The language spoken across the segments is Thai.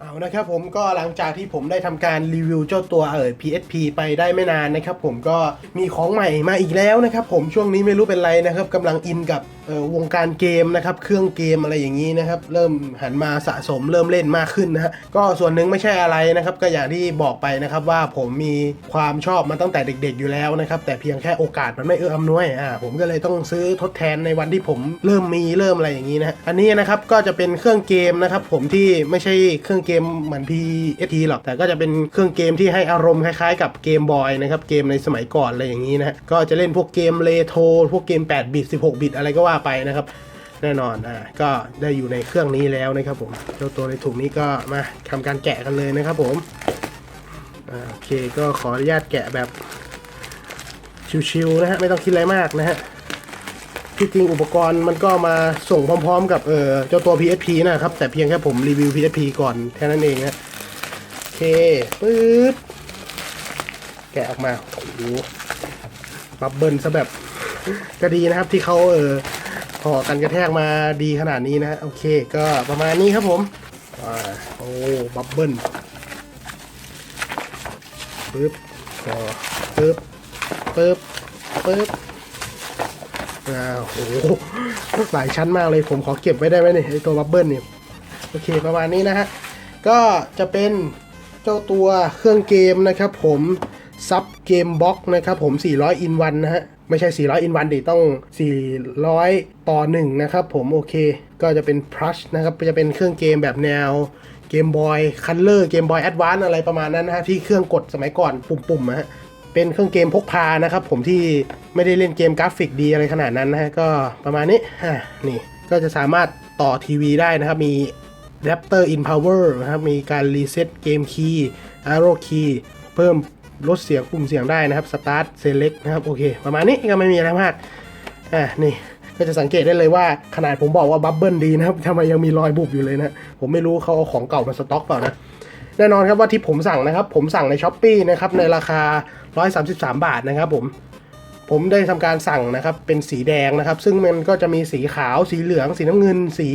เอานะครับผมก็หลังจากที่ผมได้ทำการรีวิวเจ้าตัวเอ่อ PSP ไปได้ไม่นานนะครับผมก็มีของใหม่มาอีกแล้วนะครับผมช่วงนี้ไม่รู้เป็นไรนะครับกำลังอินกับ วงการเกมนะครับ เครื่องเกมอะไรอย่างนี้นะครับ เริ่มหันมาสะสมเริ่มเล่นมากขึ้นนะฮะก็ส่วนหนึ่งไม่ใช่อะไรนะครับ ก็อย่างที่บอกไปนะครับว่าผมมีความชอบมาตั้งแต่เด็กๆอยู่แล้วนะครับ แต่เพียงแค่โอกาสมันไม่เอื้ออำนวยอ่าผมก็เลยต้องซื้อทดแทนในวันที่ผมเริ่มมีเริ่มอะไรอย่างนี้นะฮะอันนี้นะครับก็จะเป็นเครื่องเกมนะครับ ผมที่ไม่ใช่เครื่องเกมเหมือน PSP หรอกแต่ก็จะเป็นเครื่องเกมที่ให้อารมณ์คล้ายๆ กับเกมบอยนะครับเกมในสมัยก่อนอะไรอย่างนี้นะฮะก็จะเล่นพวกเกมเลโทรพวกเกม8บิต16บิตอะไรก็ว่าไปนะครับ แน่นอนอ่าก็ได้อยู่ในเครื่องนี้แล้วนะครับผมเจ้าตัวในถุงนี้ก็มาทำการแกะกันเลยนะครับผมอ่าโอเคก็ขออนุญาตแกะแบบชิวๆนะฮะไม่ต้องคิดอะไรมากนะฮะที่จริงอุปกรณ์มันก็มาส่งพร้อมๆ กับเออเจ้าตัว PSP นะครับ แต่เพียงแค่ผมรีวิว PSP ก่อนแค่นั้นเองนะโอเคปึ๊บแกะออกมาโอ้โหบับเบิลซะแบบก็ดีนะครับที่เขาเออ ห่อกันกระแทกมาดีขนาดนี้นะฮะโอเคก็ประมาณนี้ครับผมอ่าโอ้บับเบิลปึ๊บก็ปึ๊บปึ๊บปึ๊บอ้าวโอ้โหหลายชั้นมากเลยผมขอเก็บไว้ได้ไหมเนี่ยไอตัวบับเบิลเนี่ยโอเคประมาณนี้นะฮะก็จะเป็นเจ้าตัวเครื่องเกมนะครับผมซับเกมบ็อกนะครับผม 400อินวันนะฮะ ไม่ใช่ 400อินวันดิต้อง 400 ต่อ 1 นะครับผมโอเค ก็จะเป็น plus นะครับ จะเป็นเครื่องเกมแบบแนวเกมบอยคัลเลอร์เกมบอยแอดวานอะไรประมาณนั้นนะฮะที่เครื่องกดสมัยก่อนปุ่มๆนะฮะเป็นเครื่องเกมพกพานะครับผมที่ไม่ได้เล่นเกมกราฟิกดีอะไรขนาดนั้นนะฮะก็ประมาณนี้อะนี่ก็จะสามารถต่อทีวีได้นะครับ มี Raptor in Power นะครับ มีการรีเซ็ตเกมคีย์ Arrow Key เพิ่ม ลดเสียงปุ่มเสียงได้นะครับ Start Select นะครับโอเค ประมาณนี้ก็ไม่มีอะไรมากอะนี่ก็จะสังเกตได้เลยว่าขนาดผมบอกว่าบับเบิลดีนะครับทำไมยังมีรอยบุบอยู่เลยนะผมไม่รู้เขาเอาของเก่ามาสต็อกเปล่านะแน่นอนครับว่าที่ผมสั่งนะครับ ผมสั่งในช้อปปีนะครับในราคา 133 บาทนะครับผมผมได้ทำการสั่งนะครับเป็นสีแดงนะครับ ซึ่งมันก็จะมีสีขาวสีเหลือง สีน้ำเงิน สี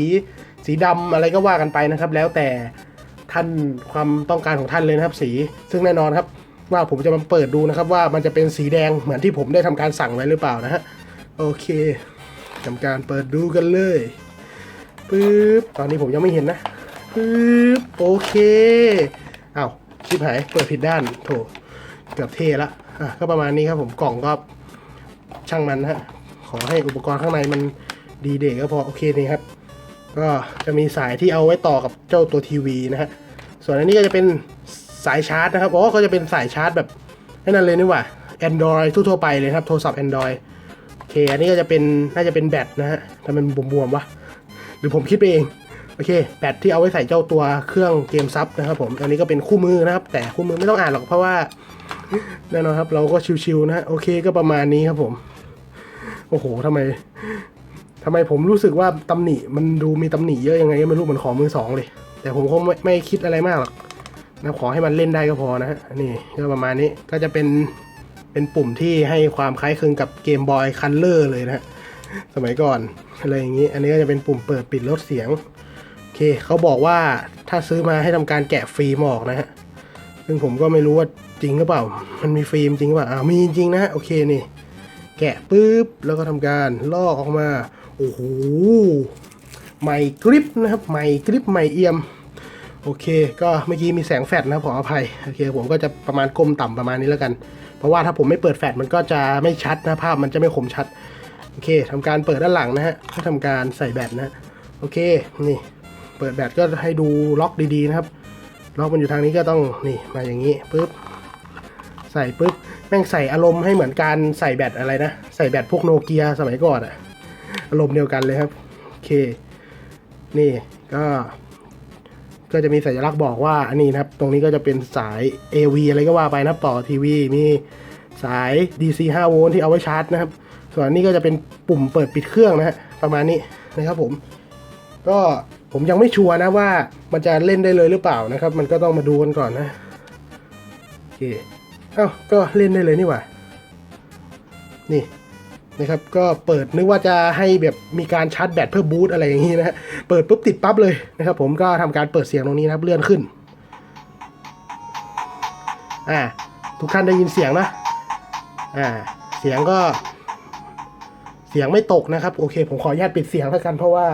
สีดำอะไรก็ว่ากันไปนะครับ แล้วแต่ท่านความต้องการของท่านเลยนะครับ สีซึ่งแน่นอนครับ ว่าผมจะมาเปิดดูนะครับว่ามันจะเป็นสีแดงเหมือนที่ผมได้ทำการสั่งไว้หรือเปล่านะฮะโอเคทำการเปิดดูกันเลยปึ๊บตอนนี้ผมยังไม่เห็นนะปึ๊บโอเคอ้าวชิบหายเปิดผิดด้านโถเกือบเทละอะก็ประมาณนี้ครับผมกล่องก็ช่างมันนะฮะขอให้อุปกรณ์ข้างในมันดีเด็กก็พอโอเคนี่ครับก็จะมีสายที่เอาไว้ต่อกับเจ้าตัวทีวีนะฮะส่วนอันนี้ก็จะเป็น สายชาร์จนะครับอ๋อก็จะเป็นสายชาร์จแบบให้นั่นเลยนี่หว่า Android ทั่วไปเลยครับ โทรศัพท์ Android โอเค อันนี้ก็จะเป็นน่าจะเป็นแบตนะฮะทำเป็นบวมๆวะหรือผมคิดไปเอง โอเค แบตที่เอาไว้ใส่เจ้าตัวเครื่องเกมซับนะครับผมอันนี้ก็เป็นคู่มือนะครับ แต่คู่มือไม่ต้องอ่านหรอกเพราะว่าแน่นอนครับ เราก็ชิวๆนะฮะโอเคก็ประมาณนี้ครับผม โอ้โหทำไมทำไมผมรู้สึกว่าตำหนิมันดูมีตำหนิเยอะยังไงก็ไม่รู้เหมือนของมือสองเลย แต่ผมคงไม่ไม่คิดอะไรมากหรอก นะขอให้มันเล่นได้ก็พอนะฮะนี่ก็ประมาณนี้ก็จะเป็นเป็นปุ่มที่ให้ความคล้ายคลึงกับเกมบอยคัลเลอร์เลยนะฮะสมัยก่อนอะไรอย่างนี้ อันนี้ก็จะเป็นปุ่มเปิดปิดลดเสียงโอเคเขาบอกว่าถ้าซื้อมาให้ทำการแกะฟิล์มออกนะฮะซึ่งผมก็ไม่รู้ว่าจริงหรือเปล่า มันมีฟิล์มจริงหรือเปล่าอ่ามีจริงนะโอเคนี่ แกะปุ๊บแล้วก็ทำการลอกออกมาโอ้โหใหม่กริปนะครับใหม่กริปใหม่เอี่ยม โอเค ก็เมื่อกี้มีแสงแฟลชนะขออภัยโอเคผมก็จะประมาณก้มต่ำประมาณนี้แล้วกัน เพราะว่าถ้าผมไม่เปิดแฟลชมันก็จะไม่ชัดนะภาพมันจะไม่คมชัดโอเคทำการเปิดด้านหลังนะฮะก็ทำการใส่แบตนะฮะโอเคนี่ เปิดแบตก็ให้ดูล็อกดีๆนะครับล็อกมันอยู่ทางนี้ก็ต้องนี่มาอย่างนี้ปุ๊บใส่ปุ๊บแม่งใส่อารมณ์ให้เหมือนการใส่แบตอะไรนะใส่แบตพวกโนเกียสมัยก่อนอะอารมณ์เดียวกันเลยครับโอเค นี่ก็ ก็จะมีสัญลักษณ์บอกว่าอันนี้นะครับ ตรงนี้ก็จะเป็นสาย AV อะไรก็ว่าไปนะต่อทีวีมีสาย DC 5 โวลต์ที่เอาไว้ชาร์จนะครับ ส่วนนี้ก็จะเป็นปุ่มเปิดปิดเครื่องนะฮะประมาณนี้นะครับผม ก็ผมยังไม่ชัวร์นะว่ามันจะเล่นได้เลยหรือเปล่านะครับ มันก็ต้องมาดูกันก่อนนะโอเคเอ้าก็เล่นได้เลยนี่หว่านี่ นะครับ ก็เปิดนึกว่าจะให้แบบมีการชาร์จแบตเพื่อบูตอะไรอย่างนี้นะ เปิดปุ๊บติดปั๊บเลยนะครับ ผมก็ทำการเปิดเสียงตรงนี้นะครับเลื่อนขึ้น อ่า ทุกท่านได้ยินเสียงนะ อ่า เสียงก็ เสียงไม่ตกนะครับ โอเค ผมขออนุญาตปิดเสียงแล้วกันเพราะว่า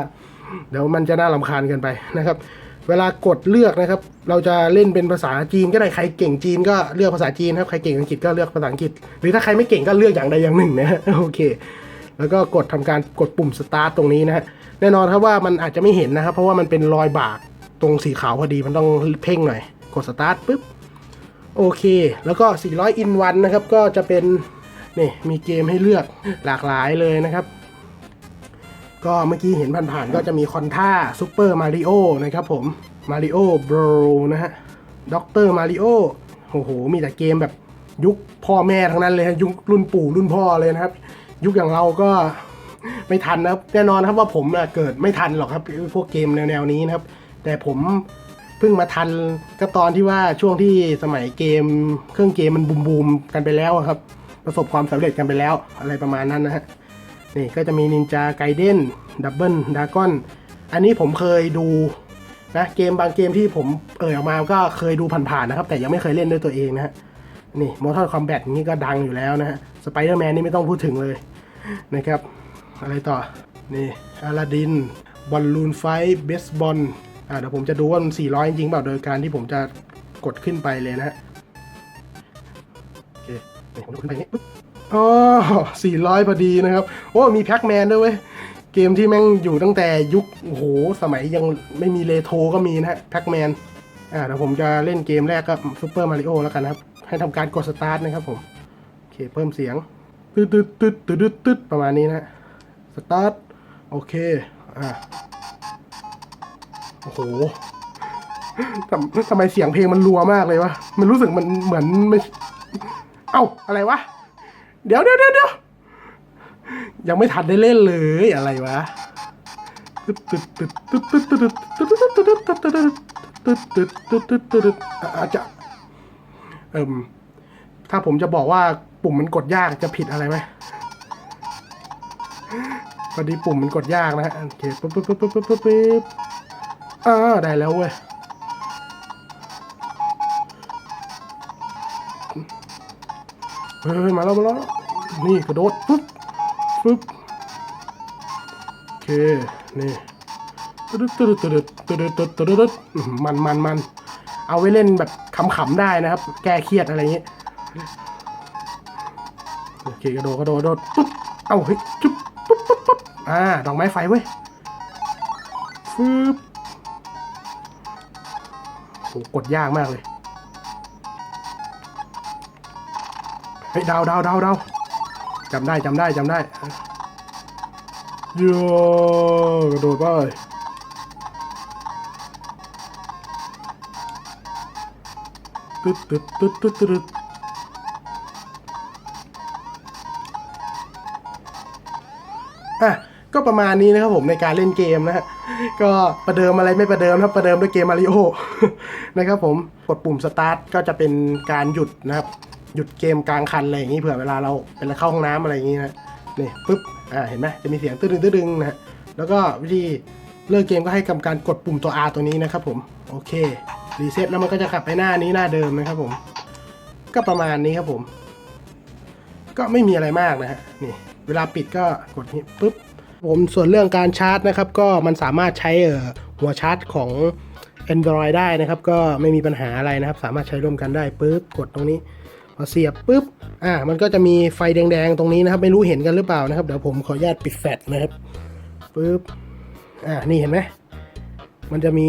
เดี๋ยวมันจะน่ารำคาญเกันไปนะครับ เวลากดเลือกนะครับ เราจะเล่นเป็นภาษาจีนก็ได้ใครเก่งจีนก็เลือกภาษาจีนครับใครเก่งอังกฤษก็เลือกภาษาอังกฤษ หรือถ้าใครไม่เก่งก็เลือกอย่างใดอย่างหนึ่งนะโอเค แล้วก็กดทำการกดปุ่มสตาร์ตตรงนี้นะฮะแน่นอนครับว่ามันอาจจะไม่เห็นนะครับ เพราะว่ามันเป็นรอยบากตรงสีขาวพอดีมันต้องเพ่งหน่อย กดสตาร์ทปุ๊บโอเค แล้วก็ 400 in 1นะครับก็จะเป็นนี่มีเกมให้เลือกหลากหลายเลยนะครับ ก็เมื่อกี้เห็นผ่านๆก็จะมีคอนท่าซูเปอร์มาริโอนะครับผมมาริโอบรนะฮะด็อกเตอร์มาริโอโอ้โห มีแต่เกมแบบยุคพ่อแม่ทั้งนั้นเลยยุครุ่นปู่รุ่นพ่อเลยนะครับ ยุคอย่างเราก็ไม่ทันนะครับแน่นอนครับว่าผมเกิดไม่ทันหรอกครับพวกเกมแนวๆนี้นะครับ แต่ผมเพิ่งมาทันก็ตอนที่ว่าช่วงที่สมัยเกม เครื่องเกมมันบูมๆกันไปแล้วครับ ประสบความสำเร็จกันไปแล้วอะไรประมาณนั้นนะฮะ นี่ก็จะมีนินจาไกเด้นดับเบิลดากอนอันนี้ผมเคยดูนะเกมบางเกมที่ผมเอ่ยออกมาก็เคยดูผ่านๆนะครับ แต่ยังไม่เคยเล่นด้วยตัวเองนะฮะนี่ Mortal Kombat นี้ก็ดังอยู่แล้วนะฮะสไปเดอร์แมนนี่ไม่ต้องพูดถึงเลยนะครับ อะไรต่อ นี่อาลาดินบอลลูนไฟเบสบอลอ่าเดี๋ยวผมจะดูว่ามัน400 จริงเปล่าโดยการที่ผมจะกดขึ้นไปเลยนะฮะโอเคนี่ผมกดขึ้นไปนี้ อ๋อสี่ร้อยพอดีนะครับ โอ้มีแพ็กแมนด้วยเว้ย เกมที่แม่งอยู่ตั้งแต่ยุค โอ้โห สมัยยังไม่มีเลโทรก็มีนะฮะแพ็กแมนอ่าเดี๋ยวผมจะเล่นเกมแรกก็ซูเปอร์มาริโอแล้วกันนะครับ ให้ทำการกดสตาร์ทนะครับผม โอเค เพิ่มเสียงตึ๊ดตึ๊ดตึ๊ดตึ๊ดตึ๊ดตึ๊ดประมาณนี้นะสตาร์ท โอเค อ่าโอ้โหทำทำไมเสียงเพลงมันรัวมากเลยวะ มันรู้สึกมันเหมือนไม่ เอ้า อะไรวะ เดี๋ยวเดี๋ยวเดี๋ยวยังไม่ทันได้เล่นเลยอะไรวะอาจจะเอิมถ้าผมจะบอกว่าปุ่มมันกดยากจะผิดอะไรไหมพอดีปุ่มมันกดยากนะฮะโอเคปุ๊บปุ๊บปุ๊บปุ๊บปุ๊บอ่าได้แล้วเว้ย เฮ้ยมาแล้วมาแล้ว นี่กระโดดปุ๊บปุ๊บโอเค นี่ตึ๊ดตึ๊ดตึ๊ดตึ๊ดตึ๊ดตึ๊ดตึ๊ดมันมันมันเอาไว้เล่นแบบขำๆได้นะครับ แก้เครียดอะไรอย่างนี้โอเคกระโดดกระโดดกระโดดปุ๊บเอ้าเฮ้ยจุ๊บปุ๊บปุ๊บปุ๊บอ่าดอกไม้ไฟเว้ยฟืบโหกดยากมากเลย ฮ้ยดาวดาวดาวดาวจำได้จำได้จำได้โยกระโดดไปตึ๊ดตึ๊ดตึ๊ดตึ๊ดตึ๊ดอะก็ประมาณนี้นะครับผมในการเล่นเกมนะฮะก็ประเดิมอะไรไม่ประเดิมนะครับประเดิมด้วยเกมมาริโอนะครับผมกดปุ่มสตาร์ทก็จะเป็นการหยุดนะครับ หยุดเกมกลางคันอะไรอย่างนี้เผื่อเวลาเราเป็นเข้าห้องน้ำอะไรอย่างนี้นะนี่ปุ๊บอ่าเห็นไหมจะมีเสียงตึ้งตึ้งตึ้งนะฮะแล้วก็วิธีเลิกเกมก็ให้กำการกดปุ่มตัว R ตัวนี้นะครับผมโอเครีเซ็ตแล้วมันก็จะกลับไปหน้านี้หน้าเดิมนะครับผม ก็ประมาณนี้ครับผม ก็ไม่มีอะไรมากนะฮะนี่เวลาปิดก็กดนี้ปุ๊บผมส่วนเรื่องการชาร์จนะครับก็มันสามารถใช้เออหัวชาร์จของ Android ได้นะครับ ก็ไม่มีปัญหาอะไรนะครับ สามารถใช้ร่วมกันได้ปุ๊บกดตรงนี้ พอเสียบปุ๊บอ่ามันก็จะมีไฟแดงๆตรงนี้นะครับ ไม่รู้เห็นกันหรือเปล่านะครับเดี๋ยวผมขออนุญาตปิดแฟลชนะครับปุ๊บอ่านี่เห็นไหมมันจะมี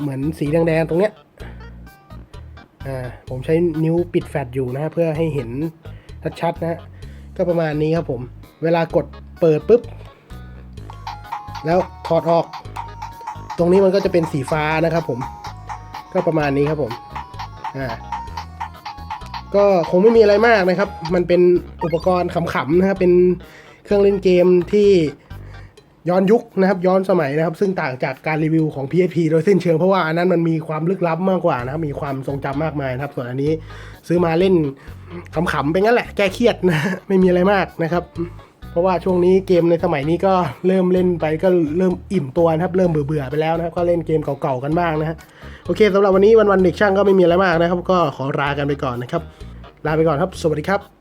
เหมือนสีแดงๆตรงเนี้ยอ่าผมใช้นิ้วปิดแฟลชอยู่นะเพื่อให้เห็นชัดๆนะฮะก็ประมาณนี้ครับผม เวลากดเปิดปุ๊บ แล้วถอดออก ตรงนี้มันก็จะเป็นสีฟ้านะครับผม ก็ประมาณนี้ครับผม อ่า ก็คงไม่มีอะไรมากนะครับ มันเป็นอุปกรณ์ขำๆนะครับ เป็นเครื่องเล่นเกมที่ย้อนยุคนะครับ ย้อนสมัยนะครับ ซึ่งต่างจากการรีวิวของ PSP โดยสิ้นเชิงเพราะว่าอันนั้นมันมีความลึกลับมากกว่านะครับ มีความทรงจำมากมายนะครับ ส่วนอันนี้ซื้อมาเล่นขำๆไปงั้นแหละ แก้เครียดนะ ไม่มีอะไรมากนะครับ เพราะว่าช่วงนี้เกมในสมัยนี้ก็เริ่มเล่นไปก็เริ่มอิ่มตัวนะครับ เริ่มเบื่อเบื่อๆไปแล้วนะครับ ก็เล่นเกมเก่าๆกันบ้างนะฮะโอเคสำหรับวันนี้วันวันเด็กช่างก็ไม่มีอะไรมากนะครับ ก็ขอลากันไปก่อนนะครับ ลาไปก่อนครับ สวัสดีครับ